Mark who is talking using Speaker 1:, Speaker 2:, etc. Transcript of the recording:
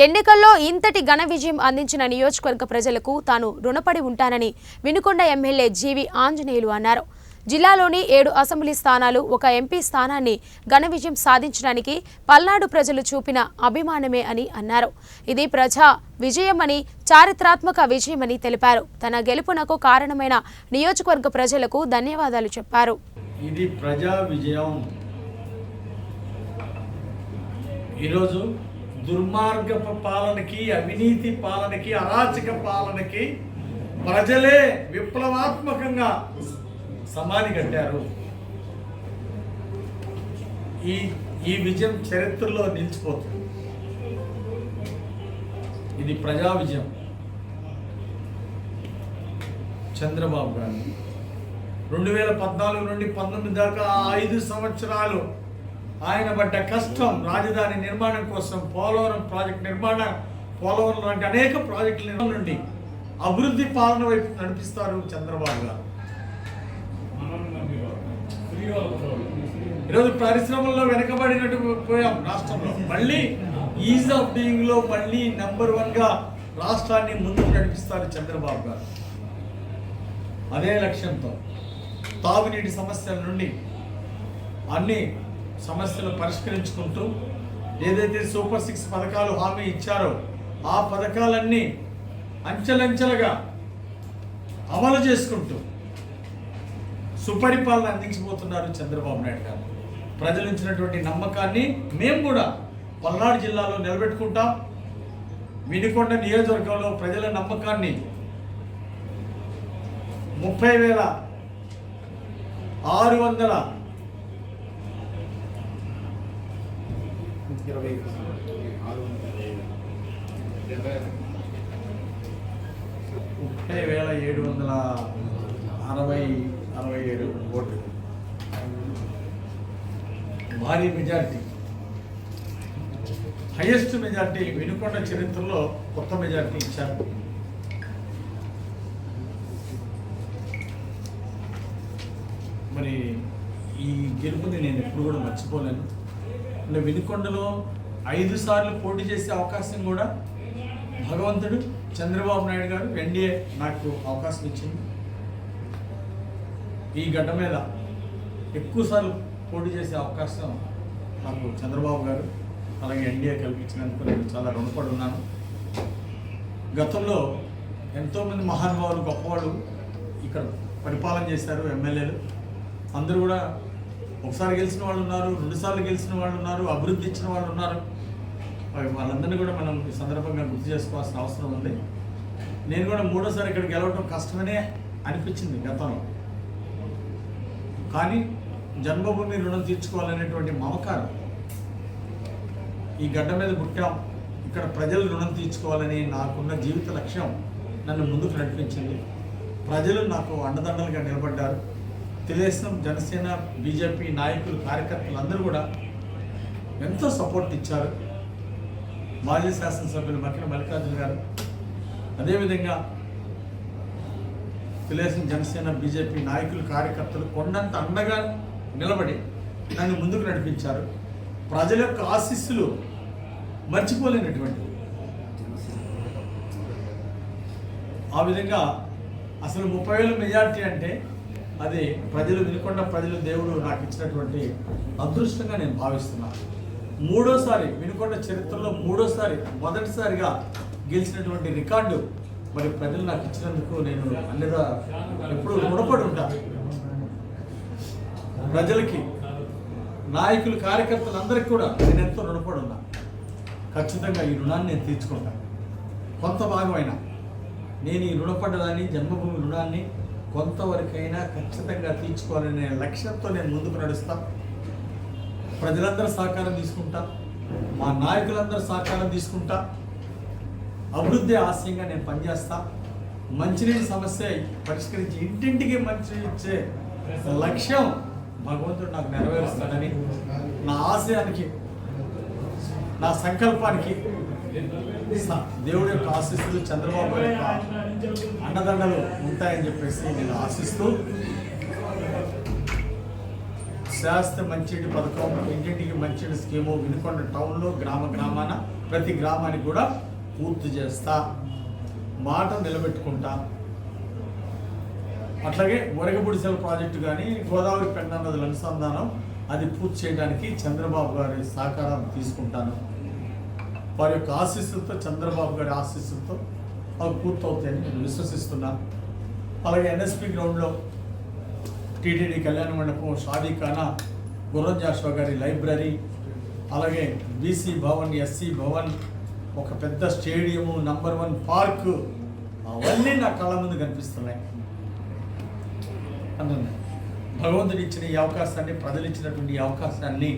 Speaker 1: ఎన్నికల్లో ఇంతటి ఘన విజయం అందించిన నియోజకవర్గ ప్రజలకు తాను రుణపడి ఉంటానని వినుకొండ ఎమ్మెల్యే జీవి ఆంజనేయులు అన్నారు. జిల్లాలోని ఏడు అసెంబ్లీ స్థానాలు ఒక ఎంపీ స్థానాన్ని ఘన విజయం సాధించడానికి పల్నాడు ప్రజలు చూపిన అభిమానమే అని అన్నారు. ఇది ప్రజా విజయమని చారిత్రాత్మక విజయమని తెలిపారు. తన గెలుపునకు కారణమైన నియోజకవర్గ ప్రజలకు ధన్యవాదాలు చెప్పారు.
Speaker 2: ఇది ప్రజా విజయం. ఈరోజు దుర్మార్గపు పాలనకి అవినీతి పాలనకి అరాచక పాలనకి ప్రజలే విప్లవాత్మకంగా సమాధి కట్టారు. ఈ ఈ విజయం చరిత్రలో నిలిచిపోతుంది. ఇది ప్రజా విజయం. చంద్రబాబు గారు. రెండు వేల పద్నాలుగు నుండి పంతొమ్మిది దాకా ఐదు సంవత్సరాలు ఆయన పడ్డ కష్టం రాజధాని నిర్మాణం కోసం పోలవరం ప్రాజెక్ట్ నిర్మాణం పోలవరం లాంటి అనేక ప్రాజెక్టుల నుండి అభివృద్ధి పాలన వైపు నడిపిస్తారు చంద్రబాబు గారు. ఈరోజు పరిశ్రమల్లో వెనకబడినట్టు పోయాం రాష్ట్రంలో. మళ్ళీ ఈజ్ ఆఫ్ డూయింగ్లో మళ్ళీ నెంబర్ వన్గా రాష్ట్రాన్ని ముందుకు నడిపిస్తారు చంద్రబాబు గారు. అదే లక్ష్యంతో తాగునీటి సమస్యల నుండి అన్ని సమస్యలు పరిష్కరించుకుంటూ ఏదైతే సూపర్ సిక్స్ పథకాలు హామీ ఇచ్చారో ఆ పథకాలన్నీ అంచెలంచెలుగా అమలు చేసుకుంటూ సుపరిపాలన అందించబోతున్నారు చంద్రబాబు నాయుడు గారు. ప్రజలు ఇచ్చినటువంటి నమ్మకాన్ని మేము కూడా పల్నాడు జిల్లాలో నిలబెట్టుకుంటాం. వినుకొండ నియోజకవర్గంలో ప్రజల నమ్మకాన్ని ముప్పై వేల ఆరు వందల ఇరవై ఆరు. ముప్పై వేల ఏడు వందల అరవై అరవై ఏడు ఓట్లు. భారీ మెజార్టీ. హైయెస్ట్ మెజార్టీ వినుకొండ చరిత్రలో కొత్త మెజార్టీ ఇచ్చారు. మరి ఈ గెలుపుని నేను ఎప్పుడు కూడా మర్చిపోలేను. వినుకొండలో ఐదు సార్లు పోటీ చేసే అవకాశం కూడా భగవంతుడు చంద్రబాబు నాయుడు గారు ఎన్డీఏ నాకు అవకాశం ఇచ్చింది. ఈ గడ్డ మీద ఎక్కువ సార్లు పోటీ చేసే అవకాశం నాకు చంద్రబాబు గారు అలాగే ఎన్డీఏ కల్పించినందుకు నేను చాలా రుణపడి ఉన్నాను గతంలో ఎంతోమంది మహానుభావులు గొప్పవాళ్ళు ఇక్కడ పరిపాలన చేశారు ఎమ్మెల్యేలు. అందరూ కూడా ఒకసారి గెలిచిన వాళ్ళు ఉన్నారు రెండుసార్లు గెలిచిన వాళ్ళు ఉన్నారు అభివృద్ధి ఇచ్చిన వాళ్ళు ఉన్నారు. వాళ్ళందరినీ కూడా మనం ఈ సందర్భంగా గుర్తు చేసుకోవాల్సిన అవసరం ఉంది. నేను కూడా మూడోసారి ఇక్కడ గెలవడం కష్టమనే అనిపించింది గతంలో. కానీ జన్మభూమి రుణం తీర్చుకోవాలనేటువంటి మమకారం. ఈ గడ్డ మీద పుట్టాం. ఇక్కడ ప్రజలు రుణం తీర్చుకోవాలని నాకున్న జీవిత లక్ష్యం నన్ను ముందుకు నడిపించింది. ప్రజలు నాకు అండదండలుగా నిలబడ్డారు. తెలుగుదేశం జనసేన బీజేపీ నాయకులు కార్యకర్తలు అందరూ కూడా ఎంతో సపోర్ట్ ఇచ్చారు. మాజీ శాసనసభ్యులు మక్కిన మల్లికార్జున గారు. అదేవిధంగా తెలుగుదేశం జనసేన బీజేపీ నాయకులు కార్యకర్తలు కొండంత అండగా నిలబడి నన్ను ముందుకు నడిపించారు. ప్రజల యొక్క ఆశీస్సులు మర్చిపోలేనటువంటి ఆ విధంగా అసలు ముప్పై వేల మెజార్టీ అంటే అది ప్రజలు వినుకొండ ప్రజలు దేవుడు నాకు ఇచ్చినటువంటి అదృష్టంగా నేను భావిస్తున్నాను. మూడోసారి వినుకొండ చరిత్రలో మూడోసారి మొదటిసారిగా గెలిచినటువంటి రికార్డు మరి ప్రజలు నాకు ఇచ్చినందుకు నేను అన్నిదా ఎప్పుడు రుణపడి ఉంటాను ప్రజలకి నాయకులు కార్యకర్తలందరికీ కూడా నేను ఎంతో రుణపడి ఉన్నా. ఖచ్చితంగా ఈ రుణాన్ని నేను తీర్చుకుంటాను కొంత భాగమైనా నేను ఈ రుణపడ్డదాన్ని జన్మభూమి రుణాన్ని కొంతవరకైనా ఖచ్చితంగా తీర్చుకోవాలనే లక్ష్యంతో నేను ముందుకు నడుస్తా. ప్రజలందరూ సహకారం తీసుకుంటా. మా నాయకులందరూ సహకారం తీసుకుంటా. అభివృద్ధి ఆశయంగా నేను పనిచేస్తా. మంచినీటి సమస్య పరిష్కరించి ఇంటింటికి మంచి ఇచ్చే లక్ష్యం భగవంతుడు నాకు నెరవేరుస్తాడని నా ఆశయానికి నా సంకల్పానికి దేవుడి యొక్క ఆశీస్సులు చంద్రబాబు యొక్క అండదండలు ఉంటాయని చెప్పేసి నేను ఆశిస్తూ శాస్త్ర మంచిటి పథకం ఇంటింటికి మంచిటి స్కీము వినుకొండ టౌన్లో గ్రామ గ్రామాన ప్రతి గ్రామానికి కూడా పూర్తి చేస్తా. మాట నిలబెట్టుకుంటా. అట్లాగే ఒరగబుడిసెల ప్రాజెక్టు కానీ గోదావరి పెండ నదుల అనుసంధానం అది పూర్తి చేయడానికి చంద్రబాబు గారి సహకారం తీసుకుంటాను. వారి యొక్క ఆశీస్సులతో చంద్రబాబు గారి ఆశీస్సులతో అవి పూర్తవుతాయని నేను విశ్వసిస్తున్నాను అలాగే ఎన్ఎస్పి గ్రౌండ్లో టీటీడీ కళ్యాణ మండపం షాదీ ఖానా గుర్రం జాషువా గారి లైబ్రరీ అలాగే బీసీ భవన్ ఎస్సీ భవన్ ఒక పెద్ద స్టేడియము నంబర్ వన్ పార్క్ అవన్నీ నా కళ్ళ ముందు కనిపిస్తున్నాయి. అన్నాను భగవంతుడు ఇచ్చిన ఈ అవకాశాన్ని ప్రజలు ఇచ్చినటువంటి ఈ అవకాశాన్ని